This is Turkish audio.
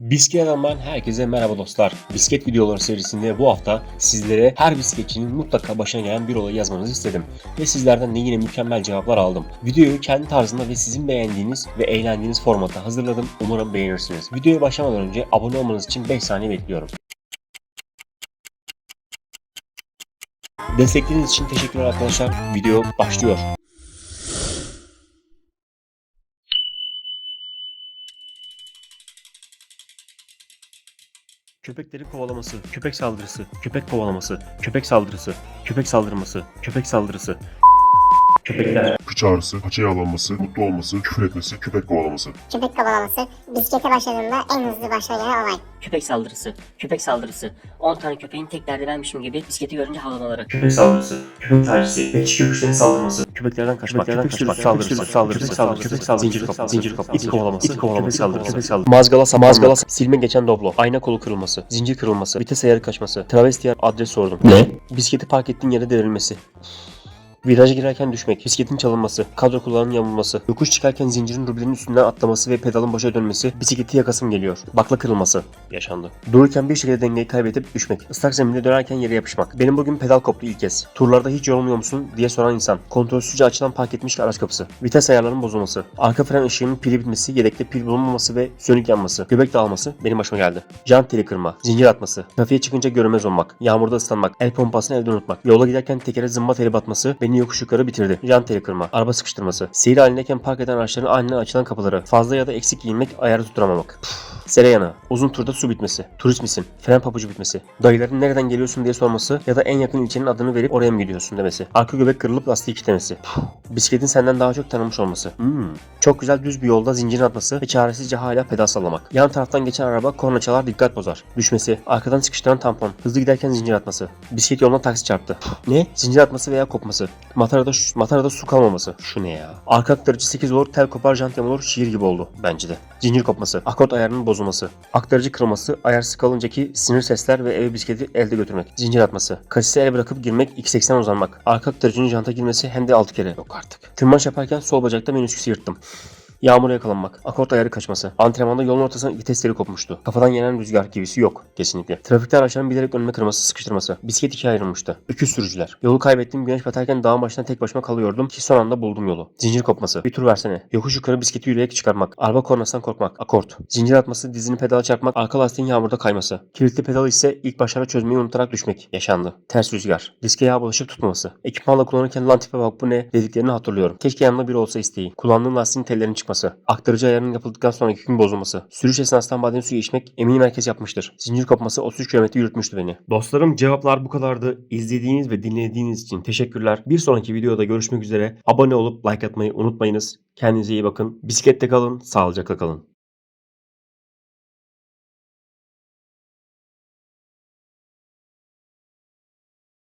Bisiklet herkese merhaba dostlar. Bisiklet videoları serisinde bu hafta sizlere her bisikletçinin mutlaka başına gelen bir olayı yazmanızı istedim. Ve sizlerden de yine mükemmel cevaplar aldım. Videoyu kendi tarzında ve sizin beğendiğiniz ve eğlendiğiniz formatta hazırladım. Umarım beğenirsiniz. Videoya başlamadan önce abone olmanız için 5 saniye bekliyorum. Destekleriniz için teşekkürler arkadaşlar. Video başlıyor. Köpekleri kovalaması, köpek saldırısı, köpek kovalaması, köpek saldırısı, köpek saldırması, köpek saldırısı. Köpekler. Kıç ağrısı, paça yağlanması, mutlu olması, küfür etmesi, köpek kovalaması. Köpek kovalaması bisiklete başladığında en hızlı gelen olay. Köpek saldırısı, köpek saldırısı. 10 tane köpeğin tek derdi benmişim gibi bisikleti görünce havlamaları. Köpek saldırısı, köpek tacisi, bekçi köpeklerin saldırması, köpeklerden kaçmak, köpek sürüsü saldırısı, saldırısı, köpek saldırısı, köpek saldırısı, zincir kapma, zincir kapma, ip kovalaması, ip kovalaması, saldırısı, köpek saldırısı, mazgalasa, mazgalasa, silme geçen doblo, ayna kolu kırılması, zincir kırılması, vites ayarı kaçması, travesti adres sordum. Ne? Bisikleti park ettiğin yere devrilmesi. Viraja girerken düşmek, bisikletin çalınması, kadro kulağının yamulması, yokuş çıkarken zincirin rubilinin üstünden atlaması ve pedalın başa dönmesi, bisikleti yakasım geliyor. Bakla kırılması yaşandı. Dururken bir şekilde dengeyi kaybedip düşmek, ıslak zeminde dönerken yere yapışmak. Benim bugün pedal koptu ilk kez. Turlarda hiç yorulmuyor musun diye soran insan. Kontrolsüzce açılan park etmiş araç kapısı. Vites ayarlarının bozulması. Arka fren ışığının pili bitmesi, yedekte pil bulunmaması ve sönük yanması. Göbek dağılması benim başıma geldi. Jant teli kırma, zincir atması, trafiğe çıkınca görünmez olmak, yağmurda ıslanmak, el pompasını evde unutmak, yola giderken tekere zımba teli batması beni yokuş yukarı bitirdi. Jant teli kırma, araba sıkıştırması, seyir halindeyken park eden araçların aniden açılan kapıları, fazla ya da eksik giyinmek, ayarı tutturamamak. Sereyana, uzun turda su bitmesi, turist misin, fren pabucu bitmesi, dayıların nereden geliyorsun diye sorması ya da en yakın ilçenin adını verip oraya mı gidiyorsun demesi, arka göbek kırılıp lastiği kilitlemesi, bisikletin senden daha çok tanınmış olması, Hmm. çok güzel düz bir yolda zincirin atması ve çaresizce hala pedal sallamak, yan taraftan geçen araba korna çalar dikkat bozar, düşmesi, arkadan sıkıştıran tampon, hızlı giderken zincir atması, bisiklet yoluna taksi çarptı, ne? Zincir atması veya kopması, matarada, matarada su kalmaması, şu ne ya? Arka aktarıcı 8 olur, tel kopar jant yamulur, şiir gibi oldu bence de. Zincir kopması, akort ayarının bozulması, aktarıcı kırılması, ayarsız kalıncaki sinir sesler ve eve bisikleti elde götürmek, zincir atması, kasise el bırakıp girmek, 2.80 uzanmak, arka aktarıcının janta girmesi hem de 6 kere. Yok artık. Tırmanış yaparken sol bacakta menisküsü yırttım. Yağmura yakalanmak, akort ayarı kaçması, antrenmanda yolun ortasına vitesleri kopmuştu. Kafadan yenen rüzgar gibisi yok kesinlikle. Trafikte araçların bilerek önüme kırması, sıkıştırması. Bisiklet ikiye ayrılmıştı. Öküz sürücüler. Yolu kaybettim, güneş batarken dağın başına tek başıma kalıyordum ki son anda buldum yolu. Zincir kopması. Bir tur versene. Yokuş yukarı bisikleti yürüyerek çıkarmak. Araba kornasından korkmak. Akort. Zincir atması, dizini pedala çarpmak, arka lastiğin yağmurda kayması. Kilitli pedal ise ilk başlara çözmeyi unutarak düşmek. Yaşandı. Ters rüzgar. Diske yağ bulaşıp tutmaması. Ekipmanla kullanırken lan tipe bak bu ne dediklerini hatırlıyorum. Keşke yanımda biri olsa isteği. Kullandığım lastiğin tellerinin çıkması. Aktarıcı ayarının yapıldıktan sonraki gün bozulması. Sürüş esnasında badem suyu içmek eminim herkes yapmıştır. Zincir kopması 33 km yürütmüştü beni. Dostlarım cevaplar bu kadardı. İzlediğiniz ve dinlediğiniz için teşekkürler. Bir sonraki videoda görüşmek üzere. Abone olup like atmayı unutmayınız. Kendinize iyi bakın. Bisiklette kalın, sağlıcakla kalın.